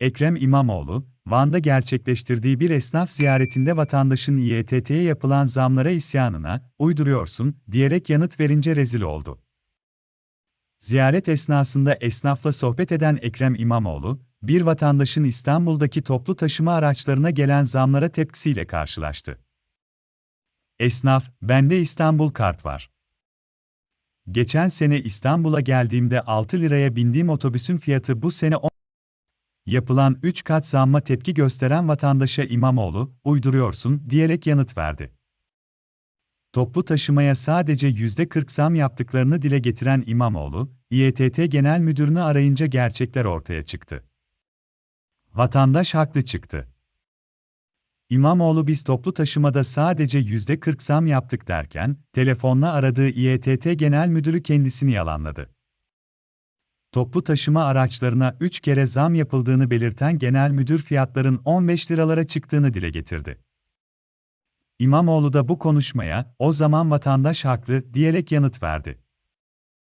Ekrem İmamoğlu, Van'da gerçekleştirdiği bir esnaf ziyaretinde vatandaşın İETT'ye yapılan zamlara isyanına, uyduruyorsun, diyerek yanıt verince rezil oldu. Ziyaret esnasında esnafla sohbet eden Ekrem İmamoğlu, bir vatandaşın İstanbul'daki toplu taşıma araçlarına gelen zamlara tepkisiyle karşılaştı. Esnaf, bende İstanbul kart var. Geçen sene İstanbul'a geldiğimde 6 liraya bindiğim otobüsün fiyatı bu sene 10 Yapılan 3 kat zamma tepki gösteren vatandaşa İmamoğlu, uyduruyorsun, diyerek yanıt verdi. Toplu taşımaya sadece %40 zam yaptıklarını dile getiren İmamoğlu, İETT Genel Müdürünü arayınca gerçekler ortaya çıktı. Vatandaş haklı çıktı. İmamoğlu biz toplu taşımada sadece %40 zam yaptık derken, telefonla aradığı İETT Genel Müdürü kendisini yalanladı. Toplu taşıma araçlarına 3 kere zam yapıldığını belirten genel müdür fiyatların 15 liralara çıktığını dile getirdi. İmamoğlu da bu konuşmaya, o zaman vatandaş haklı, diyerek yanıt verdi.